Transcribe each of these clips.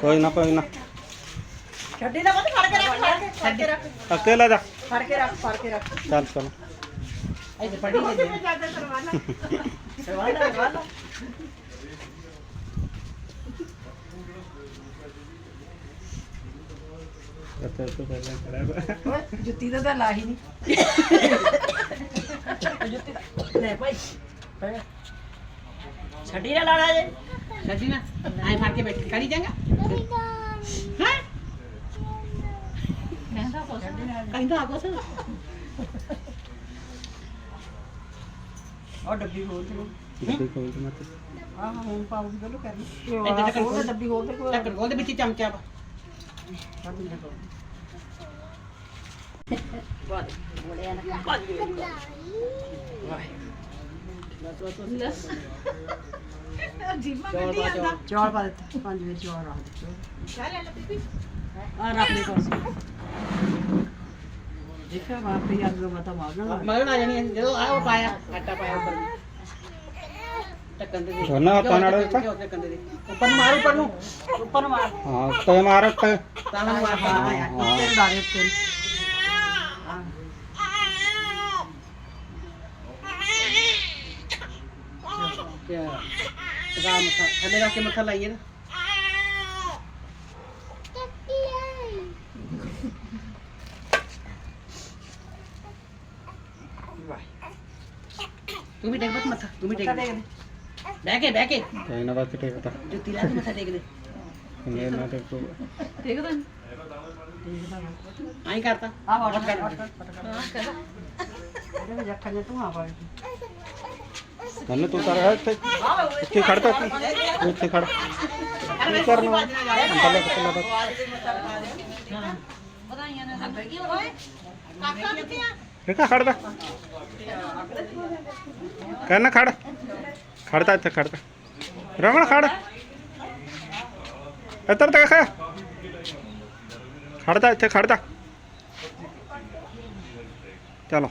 कोई ना कोई ना छड्डी ना मत फाड़ के रख छड्डी रख अकेला जा फाड़ के रख फाड़ के रख चल चलो आई दे पड़ी है ज्यादा करवाना करवाना करवाना अच्छा तो पहले खराब है जुत्ती तो ला ही नहीं जुत्ती ले भाई ਛੱਡੀ ਨਾ ਲਾੜਾ ਜੇ ਛੱਡੀ ਨਾ ਐ ਫੜ ਕੇ ਬੈਠੀ ਕਰੀ ਜਾਂਗਾ ਹਾਂ ਕਹਿੰਦਾ ਕੋਸ ਕਹਿੰਦਾ ਆ ਕੋਸ ਉਹ ਡੱਬੀ ਹੋਰ ਤੇ ਕੋਈ ਕੋਈ ਮਤ ਆਹ ਹੁਣ ਪਾਉ ਦੀ ਗੱਲ ਕਰੀ ਇਹ ਤੱਕ ਉਹ ਡੱਬੀ ਹੋਰ ਤੇ ਕੋਈ ਤੱਕ ਦੇ ਵਿੱਚ ਚਮਚਾ ਪਾ ਬਾਦ ਵਾਹ ਲਸ ਜੀਵਾ ਕੱਢੀ ਜਾਂਦਾ ਚੌਲ ਪਾ ਦਿੱਤਾ ਪੰਜ ਵਿੱਚ ਚੌਲ ਰੱਖ ਦਿੱਤੇ ਚਾਹ ਲੈ ਲੈ ਬੀਬੀ ਆ ਰੱਖ ਦੇ ਕੋਸ ਦੇਖਿਆ ਵਾਪੇ ਹੀ ਦਾ ਮਤਾ ਮਾਗਣਾ ਮਗਨ ਆ ਜਾਣੀ ਜਦੋਂ ਆ ਉਹ ਪਾਇਆ ਆਟਾ ਪਾਇਆ ਉੱਪਰ ਟੱਕਣ ਸੋਨਾ ਆਪਾਂ ਨਾਲ ਦਿੱਤਾ? ਉੱਪਰ ਨੂੰ ਮਾਰ ਉੱਪਰ ਨੂੰ ਉੱਪਰ ਮਾਰ ਹਾਂ ਤੇ ਮਾਰ ਉੱਤੇ ਤਾਂ ਮਾਰ ਆਇਆ ਹਾਂ। ਉੱਤੇ ਉੱਤੇ राम का हमें जाके मथा लाइए ना तू भी देख मत मथा तू भी देख बैके बैके ना बात के देखता जो तिला के मथा देख दे ये ना देख तो देख तो आई करता हां ऑर्डर कर हां कर अरे जखा ने तू हां बात मैंने तो उतारा है उसके खड़ तक उसके खड़ उतर ना चला चला बस रेखा खड़ दा कहना खड़ खड़ता इतना खड़ता रमन खड़ इतना तक खा खड़ता इतना खड़ता चलो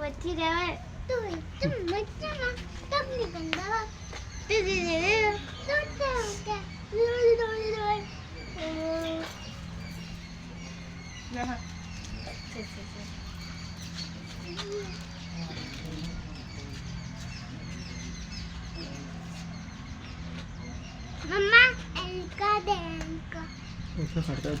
વચ્ચે do તો એકદમ મજામાં તમને ગંદાવા તો Mama, Elka, Elka.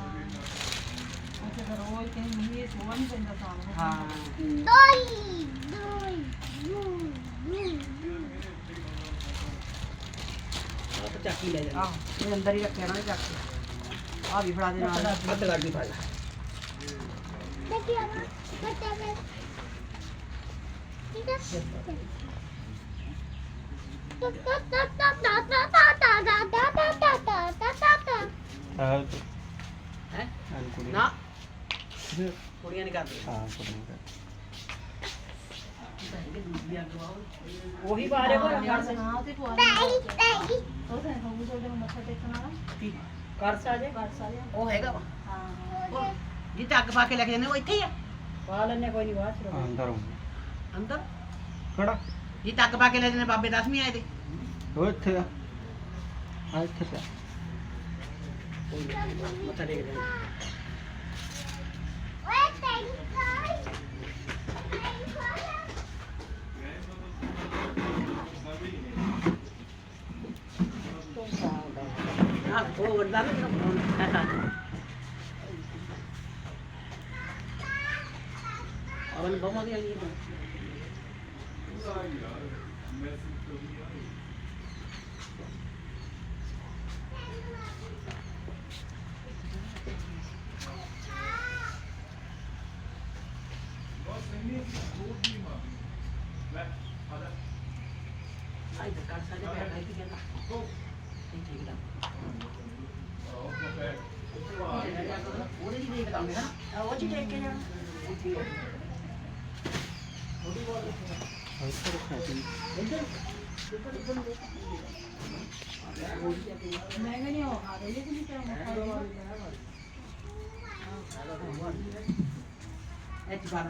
ਚੱਕੀ ਲੈ ਜਾ ਆਹ ਇਹ ਅੰਦਰ ਹੀ ਰੱਖਿਆ ਨਾ ਚੱਕ ਆ ਵੀ ਫੜਾ ਦੇ ਨਾਲ ਬੱਤ ਲੱਗ ਗਈ ਫੜ ਲੈ ਦੇਖਿਆ ਨਾ ਬੱਤ ਲੱਗ ਠੀਕ ਹੈ ਨਾ ਕੁੜੀਆਂ ਨਹੀਂ ਕਰਦੀਆਂ ਹਾਂ ਕੁੜੀਆਂ ਕਰ ਉਹੀ ਬਾਰੇ ਕੋਲ ਕਰ ਸਕਦਾ ਤੇ ਪਵਾ ਉਹ ਤਾਂ ਹੋਊ ਤੁਹਾਡੇ ਮੱਥਾ ਟੇਕਣ ਵਾਲਾ ਕਰ ਸਾਜੇ ਕਰ ਸਾਜੇ ਉਹ ਹੈਗਾ ਵਾ ਹਾਂ ਉਹ ਜਿੱਥੇ ਅੱਗ ਪਾ ਕੇ ਲੈ ਜਾਂਦੇ ਉਹ ਇੱਥੇ ਆ ਪਾ ਲੈਣੇ ਕੋਈ ਨਹੀਂ ਬਾਅਦ ਚ ਅੰਦਰ ਹੋ ਅੰਦਰ ਖੜਾ ਜਿੱਥੇ ਅੱਗ ਪਾ ਕੇ ਲੈ ਜਾਂਦੇ ਬਾਬੇ ਦਸਵੀਂ ਆਏ ਤੇ ਉਹ ਇੱਥੇ ਆ ਇੱਥੇ ਪਿਆ ਮੱਥਾ ਟੇਕ ਦੇ Oh, I'm going to go. ਉਹ ਚ ਦੇਖ ਕੇ ਜਾਣਾ ਮੈਂ ਕਹਿੰਦੀ ਹਾਂ ਆ ਰਹੀ ਕਿ ਨਹੀਂ ਕਿਹਾ ਮੈਂ ਇਹ ਚ ਬਾਰਾ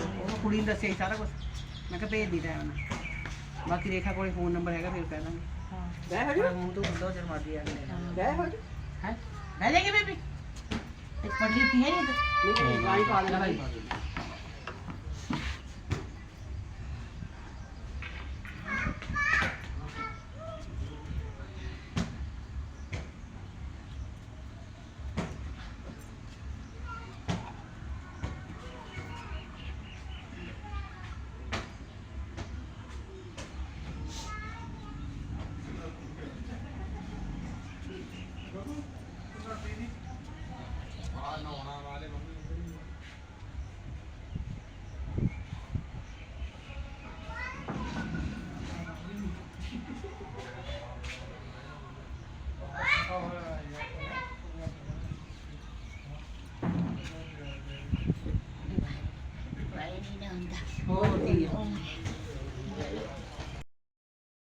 ਉਹ ਕੁੜੀ ਨੇ ਦੱਸਿਆ ਸਾਰਾ ਕੁਝ ਮੈਂ ਕਿਹਾ ਭੇਜ ਦੀ ਟਾਈਮ ਨਾਲ ਬਾਕੀ ਰੇਖਾ ਕੋਲੇ ਫੋਨ ਨੰਬਰ ਹੈਗਾ ਫਿਰ ਕਹਿ ਦਾਂਗੇ ਬੈ ਹੋ ਜਾ ਹੁਣ ਤੂੰ ਹੁੰਦਾ ਚਿਰ ਮਰਦੀ ਆ ਬੈ ਹੋ ਜਾ ਹੈ ਬੈ ਜਾਗੇ ਬੇਬੀ ਇੱਕ ਪੜ ਲਈ ਹੈ ਨਹੀਂ ਨਹੀਂ ਪਾਣੀ ਪਾ ਦੇਣਾ ਭਾਈ